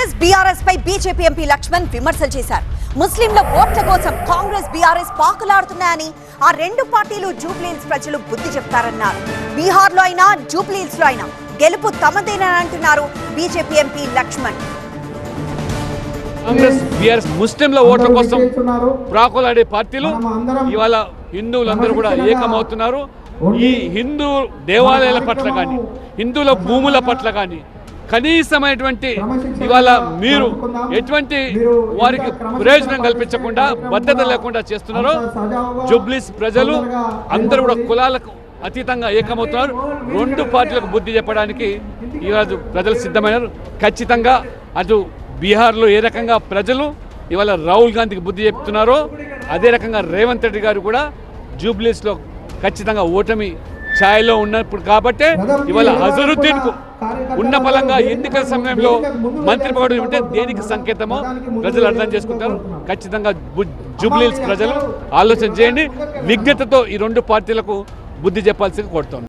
Congress BRS పై BJP MP Laxman విమర్శలు చేశారు. ముస్లింల ఓట్ల కోసం కాంగ్రెస్ బీఆర్ఎస్ పాకులాడుతున్నాయని ఆ రెండు పార్టీలు జూబ్లీహిల్స్ ప్రజలు బుద్ధి చెప్తారన్నారు. బీహార్లో అయినా జూబ్లీహిల్స్లో అయినా గెలుపు తమదేనని అంటున్నారు BJP MP Laxman. Congress BRS ముస్లింల ఓట్ల కోసం ప్రాకులాడే పార్టీలు ఇవాళ హిందువులందరూ కూడా ఏకమవుతున్నారు. ఈ హిందూ దేవాలయాల పట్ల కానీ హిందువుల భూముల పట్ల కానీ కనీసమైనటువంటి ఇవాళ మీరు ఎటువంటి వారికి ప్రయోజనం కల్పించకుండా భద్రత లేకుండా చేస్తున్నారో జుబ్లీస్ ప్రజలు అందరూ కూడా కులాలకు అతీతంగా ఏకమవుతున్నారు. రెండు పార్టీలకు బుద్ధి చెప్పడానికి ఈరోజు ప్రజలు సిద్ధమైనారు. ఖచ్చితంగా అటు బీహార్లో ఏ రకంగా ప్రజలు ఇవాళ రాహుల్ గాంధీకి బుద్ధి చెప్తున్నారో అదే రకంగా రేవంత్ రెడ్డి గారు కూడా జూబ్లీస్లో ఖచ్చితంగా ఓటమి ఛాయలో ఉన్నప్పుడు కాబట్టే ఇవాళ అజరుద్దీన్కు ఉన్న ఫలంగా ఎన్నికల సమయంలో మంత్రి పదవి ఉంటే దేనికి సంకేతమో ప్రజలు అర్థం చేసుకుంటారు. ఖచ్చితంగా జూబ్లీహిల్స్ ప్రజలు ఆలోచన చేయండి. విజ్ఞతతో ఈ రెండు పార్టీలకు బుద్ధి చెప్పాల్సింది కోరుతోంది.